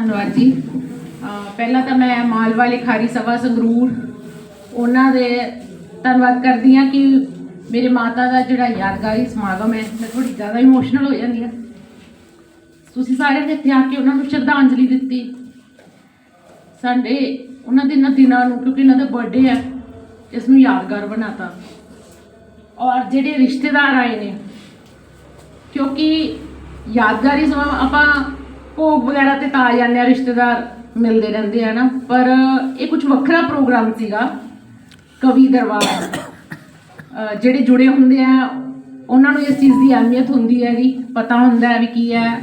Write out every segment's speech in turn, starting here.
ਧੰਨਵਾਦ ਜੀ। ਪਹਿਲਾਂ ਤਾਂ ਮੈਂ ਮਾਲਵਾ ਲਿਖਾਰੀ ਸਭਾ ਸੰਗਰੂਰ, ਉਹਨਾਂ ਦੇ ਧੰਨਵਾਦ ਕਰਦੀ ਹਾਂ ਕਿ ਮੇਰੇ ਮਾਤਾ ਦਾ ਜਿਹੜਾ ਯਾਦਗਾਰੀ ਸਮਾਗਮ ਹੈ, ਮੈਂ ਥੋੜੀ ਜ਼ਿਆਦਾ ਇਮੋਸ਼ਨਲ ਹੋ ਜਾਂਦੀ ਹਾਂ। ਤੁਸੀਂ ਸਾਰਿਆਂ ਨੇ ਇੱਥੇ ਆ ਕੇ ਉਹਨਾਂ ਨੂੰ ਸ਼ਰਧਾਂਜਲੀ ਦਿੱਤੀ। ਸਾਡੇ, ਉਹਨਾਂ ਦੇ ਇਹਨਾਂ ਦਿਨਾਂ ਨੂੰ, ਕਿਉਂਕਿ ਇਹਨਾਂ ਦਾ ਬਰਥਡੇ ਹੈ, ਇਸ ਨੂੰ ਯਾਦਗਾਰ ਬਣਾਤਾ। ਔਰ ਜਿਹੜੇ ਰਿਸ਼ਤੇਦਾਰ ਆਏ ਨੇ, ਕਿਉਂਕਿ ਯਾਦਗਾਰੀ ਸਮਾਂ ਆਪਾਂ ਭੋਗ ਵਗੈਰਾ ਤੇ ਤਾਂ ਆ ਜਾਂਦੇ ਆ, ਰਿਸ਼ਤੇਦਾਰ ਮਿਲਦੇ ਰਹਿੰਦੇ ਆ ਨਾ। ਪਰ ਇਹ ਕੁਝ ਵੱਖਰਾ ਪ੍ਰੋਗਰਾਮ ਸੀਗਾ, ਕਵੀ ਦਰਬਾਰ। ਜਿਹੜੇ ਜੁੜੇ ਹੁੰਦੇ ਆ, ਉਹਨਾਂ ਨੂੰ ਇਸ ਚੀਜ਼ ਦੀ ਅਹਿਮੀਅਤ ਹੁੰਦੀ ਹੈ ਜੀ ਪਤਾ ਹੁੰਦਾ ਹੈ ਵੀ ਕੀ ਹੈ।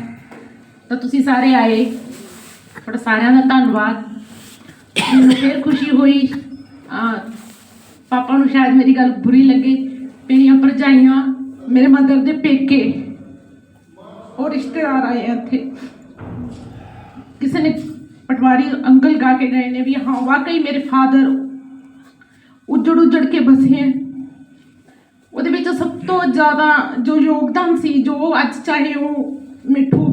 ਤਾਂ ਤੁਸੀਂ ਸਾਰੇ ਆਏ। ਤੁਹਾਡਾ ਸਾਰਿਆਂ ਦਾ ਧੰਨਵਾਦ। ਮੈਨੂੰ ਫਿਰ ਖੁਸ਼ੀ ਹੋਈ। ਪਾਪਾ ਨੂੰ ਸ਼ਾਇਦ ਮੇਰੀ ਗੱਲ ਬੁਰੀ ਲੱਗੇ। ਮੇਰੀਆਂ ਭਰਜਾਈਆਂ, ਮੇਰੇ ਮਦਰ ਦੇ ਪੇਕੇ ਉਹ ਰਿਸ਼ਤੇਦਾਰ ਆਏ ਆ ਇੱਥੇ। ਕਿਸੇ ਨੇ ਪਟਵਾਰੀ ਅੰਕਲ ਗਾ ਕੇ ਗਏ ਨੇ ਵੀ ਹਾਂ, ਵਾਕਈ ਮੇਰੇ ਫਾਦਰ ਉੱਜੜ ਉੱਜੜ ਕੇ ਬਸੇ ਹੈ। ਉਹਦੇ ਵਿੱਚ ਸਭ ਤੋਂ ਜ਼ਿਆਦਾ ਜੋ ਯੋਗਦਾਨ ਸੀ, ਜੋ ਅੱਜ ਚਾਹੇ ਉਹ ਮਿੱਠੂ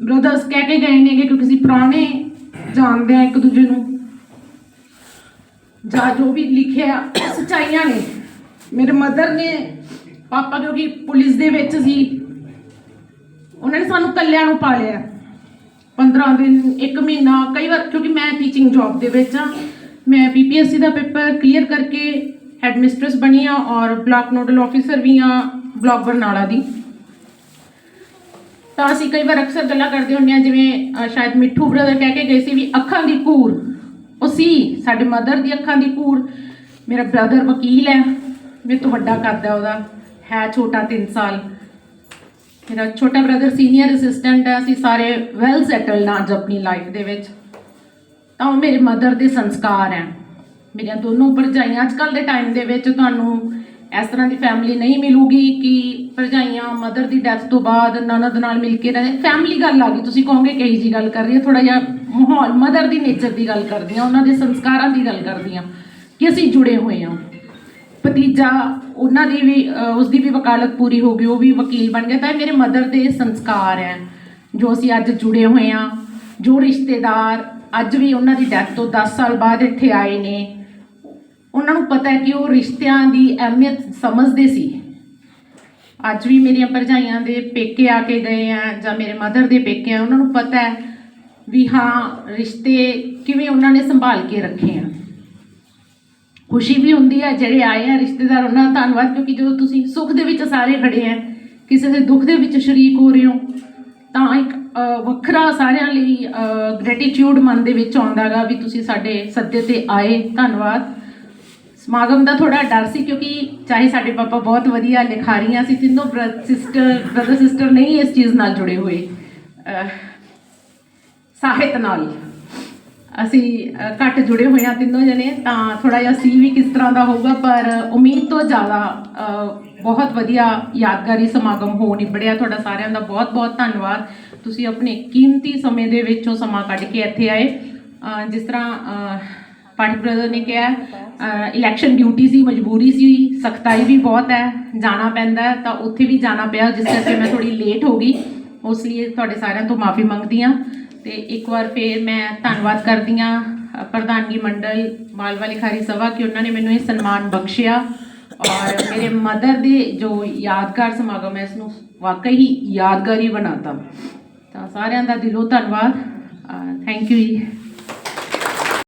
ਬ੍ਰਦਰਸ ਕਹਿ ਕੇ ਗਏ ਨੇਗੇ ਕਿਉਂਕਿ ਅਸੀਂ ਪੁਰਾਣੇ ਜਾਣਦੇ ਆ ਇੱਕ ਦੂਜੇ ਨੂੰ। ਜਾਂ ਜੋ ਵੀ ਲਿਖਿਆ ਸਚਾਈਆਂ ਨੇ। ਮੇਰੇ ਮਦਰ ਨੇ ਪਾਪਾ ਕਿਉਂਕਿ ਪੁਲਿਸ ਦੇ ਵਿੱਚ ਸੀ, ਉਹਨਾਂ ਨੇ ਸਾਨੂੰ ਕੱਲਿਆਂ ਨੂੰ ਪਾਲਿਆ। 15 ਦਿਨ 1 ਮਹੀਨਾ, ਕਈ ਵਾਰ ਕਿਉਂਕਿ ਮੈਂ ਟੀਚਿੰਗ ਜੌਬ ਦੇ ਵਿੱਚ ਆ ਮੈਂ ਪੀਪੀਐਸਸੀ ਦਾ ਪੇਪਰ ਕਲੀਅਰ ਕਰਕੇ ਹੈਡ ਮਿਸਟਰਸ ਬਣੀ ਆ ਔਰ ਬਲਾਕ ਨੋਡਲ ਆਫੀਸਰ ਵੀ ਆ ਬਲਾਕ ਬਰਨਾਲਾ ਦੀ। ਤਾਂ ਅਸੀਂ ਕਈ ਵਾਰ ਅਕਸਰ ਗੱਲਾਂ ਕਰਦੇ ਹੁੰਦੇ ਆ ਜਿਵੇਂ ਸ਼ਾਇਦ ਮਿੱਠੂ ਬ੍ਰਦਰ ਕਹਿ ਕੇ ਗਏ ਸੀ ਵੀ ਅੱਖਾਂ ਦੀ ਕੂਰ। ਉਹ ਸੀ, ਸਾਡੇ ਮਦਰ ਦੀ ਅੱਖਾਂ ਦੀ ਕੂਰ। ਮੇਰਾ ਬ੍ਰਦਰ ਵਕੀਲ ਹੈ। ਮੇਰੇ ਤੋਂ ਵੱਡਾ ਕਰਦਾ ਉਹਦਾ। ਹੈ ਛੋਟਾ 3 ਸਾਲ। ਮੇਰਾ ਛੋਟਾ ਬ੍ਰਦਰ ਸੀਨੀਅਰ ਅਸਿਸਟੈਂਟ ਹੈ, ਅਸੀਂ ਸਾਰੇ ਵੈਲ ਸੈਟਲਡ ਹਾਂ ਅੱਜ ਆਪਣੀ ਲਾਈਫ ਦੇ ਵਿੱਚ। ਤਾਂ ਉਹ ਮੇਰੇ ਮਦਰ ਦੇ ਸੰਸਕਾਰ ਹੈ। ਮੇਰੀਆਂ ਦੋਨੋਂ ਭਰਜਾਈਆਂ ਅੱਜ ਕੱਲ ਦੇ ਟਾਈਮ ਦੇ ਵਿੱਚ ਤੁਹਾਨੂੰ ਇਸ ਤਰ੍ਹਾਂ ਦੀ ਫੈਮਿਲੀ ਨਹੀਂ ਮਿਲੂਗੀ ਕਿ ਭਰਜਾਈਆਂ ਮਦਰ ਦੀ ਡੈਥ ਤੋਂ ਬਾਅਦ ਨਨਦ ਨਾਲ ਮਿਲ ਕੇ ਰਹੇ ਫੈਮਿਲੀ ਗੱਲ ਆ ਗਈ, ਤੁਸੀਂ ਕਹੋਗੇ ਕਹੀ ਜੀ ਗੱਲ ਕਰ ਰਹੀ ਹੈ? ਥੋੜਾ ਜਿਹਾ ਮਾਹੌਲ ਮਦਰ ਦੀ ਨੇਚਰ ਦੀ ਗੱਲ ਕਰਦੀ ਹਾਂ ਉਹਨਾਂ ਦੇ ਸੰਸਕਾਰਾਂ ਦੀ ਗੱਲ ਕਰਦੀ ਹਾਂ ਕਿ ਅਸੀਂ ਜੁੜੇ ਹੋਏ ਹਾਂ। ਭਤੀਜਾ ਉਹਨਾਂ ਦੀ ਵੀ ਅਹ, ਉਸ ਦੀ ਵੀ ਵਕਾਲਤ ਪੂਰੀ ਹੋ ਗਈ ਉਹ ਵੀ ਵਕੀਲ ਬਣ ਗਿਆ ਤਾਂ ਇਹ ਮੇਰੇ ਮਦਰ ਦੇ ਸੰਸਕਾਰ ਹੈ ਜੋ ਅਸੀਂ ਅੱਜ ਜੁੜੇ ਹੋਏ ਹਾਂ ਜੋ ਰਿਸ਼ਤੇਦਾਰ ਅੱਜ ਵੀ ਉਹਨਾਂ ਦੀ ਡੈਥ ਤੋਂ 10 ਸਾਲ ਬਾਅਦ ਇੱਥੇ ਆਏ ਨੇ। ਉਹਨਾਂ ਨੂੰ ਪਤਾ ਹੈ ਕਿ ਉਹ ਰਿਸ਼ਤਿਆਂ ਦੀ ਅਹਿਮੀਅਤ ਸਮਝਦੇ ਸੀ। ਅੱਜ ਵੀ ਮੇਰੀਆਂ ਭਰਜਾਈਆਂ ਦੇ ਪੇਕੇ ਆ ਕੇ ਗਏ ਆ ਜਾਂ ਮੇਰੇ ਮਦਰ ਦੇ ਪੇਕੇ ਆ ਉਹਨਾਂ ਨੂੰ ਪਤਾ ਹੈ ਵੀ ਹਾਂ ਰਿਸ਼ਤੇ ਕਿਵੇਂ ਉਹਨਾਂ ਨੇ ਸੰਭਾਲ ਕੇ ਰੱਖੇ ਆ। ਖੁਸ਼ੀ ਵੀ ਹੁੰਦੀ ਹੈ, ਜਿਹੜੇ ਆਏ ਆ ਰਿਸ਼ਤੇਦਾਰ, ਉਹਨਾਂ ਦਾ ਧੰਨਵਾਦ, ਕਿਉਂਕਿ ਜਦੋਂ ਤੁਸੀਂ ਸੁੱਖ ਦੇ ਵਿੱਚ ਸਾਰੇ ਖੜੇ ਆ, ਕਿਸੇ ਦੇ ਦੁੱਖ ਦੇ ਵਿੱਚ ਸ਼ਰੀਕ ਹੋ ਰਹੇ ਹੋ, ਤਾਂ ਇੱਕ ਵੱਖਰਾ ਸਾਰਿਆਂ ਲਈ ਗ੍ਰੈਟੀਟਿਊਡ ਮਨ ਦੇ ਵਿੱਚ ਆਉਂਦਾਗਾ ਵੀ ਤੁਸੀਂ ਸਾਡੇ ਸੱਦੇ ਤੇ ਆਏ, ਧੰਨਵਾਦ। ਸਮਾਗਮ ਦਾ ਥੋੜਾ ਡਰ ਸੀ, ਕਿਉਂਕਿ ਚਾਹੇ ਸਾਡੇ ਪਾਪਾ ਬਹੁਤ ਵਧੀਆ ਲਿਖਾਰੀਆਂ ਸੀ, ਤਿੰਨੋਂ ਸਿਸਟਰ ਬ੍ਰਦਰ ਸਿਸਟਰ ਨਹੀਂ ਇਸ ਚੀਜ਼ ਨਾਲ ਜੁੜੇ ਹੋਏ ਸਾਹਿਤ ਨਾਲ। ਅਸੀਂ ਘੱਟ ਜੁੜੇ ਹੋਏ ਹਾਂ ਤਿੰਨੋਂ ਜਣੇ ਤਾਂ ਥੋੜਾ ਜਿਹਾ ਸੀ ਵੀ ਕਿਸ ਤਰ੍ਹਾਂ ਦਾ ਹੋਊਗਾ ਪਰ ਉਮੀਦ ਤੋਂ ਜ਼ਿਆਦਾ ਬਹੁਤ ਵਧੀਆ ਯਾਦਗਾਰੀ ਸਮਾਗਮ ਹੋ ਨਿਬੜਿਆ। ਤੁਹਾਡਾ ਸਾਰਿਆਂ ਦਾ ਬਹੁਤ ਬਹੁਤ ਧੰਨਵਾਦ। ਤੁਸੀਂ ਆਪਣੇ ਕੀਮਤੀ ਸਮੇਂ ਦੇ ਵਿੱਚੋਂ ਸਮਾਂ ਕੱਢ ਕੇ ਇੱਥੇ ਆਏ। ਜਿਸ ਤਰ੍ਹਾਂ ਅ, ਬ੍ਰਦਰ ਨੇ ਕਿਹਾ ਇਲੈਕਸ਼ਨ ਡਿਊਟੀ ਸੀ ਮਜਬੂਰੀ ਸੀ ਸਖਤਾਈ ਵੀ ਬਹੁਤ ਹੈ ਜਾਣਾ ਪੈਂਦਾ ਤਾਂ ਉੱਥੇ ਵੀ ਜਾਣਾ ਪਿਆ ਜਿਸ ਕਰਕੇ ਮੈਂ ਥੋੜੀ ਲੇਟ ਹੋ ਗਈ। ਉਸ ਲਈ ਤੁਹਾਡੇ ਸਾਰਿਆਂ ਤੋਂ ਮਾਫੀ ਮੰਗਦੀ ਹਾਂ। ਤੇ ਇੱਕ ਵਾਰ ਫੇਰ ਮੈਂ ਧੰਨਵਾਦ ਕਰਦੀ ਹਾਂ ਪ੍ਰਧਾਨਗੀ ਮੰਡਲ ਮਾਲਵਾ ਲਿਖਾਰੀ ਸਭਾ ਕਿ ਉਹਨਾਂ ਨੇ ਮੈਨੂੰ ਇਹ ਸਨਮਾਨ ਬਖਸ਼ਿਆ। ਔਰ ਮੇਰੇ ਮਦਰ ਦੇ ਜੋ ਯਾਦਗਾਰ ਸਮਾਗਮ ਹੈ, ਇਸ ਨੂੰ ਵਾਕਈ ਹੀ ਯਾਦਗਾਰੀ ਬਣਾਤਾ। ਤਾਂ ਸਾਰਿਆਂ ਦਾ ਦਿਲੋਂ ਧੰਨਵਾਦ। ਥੈਂਕ ਯੂ ਜੀ।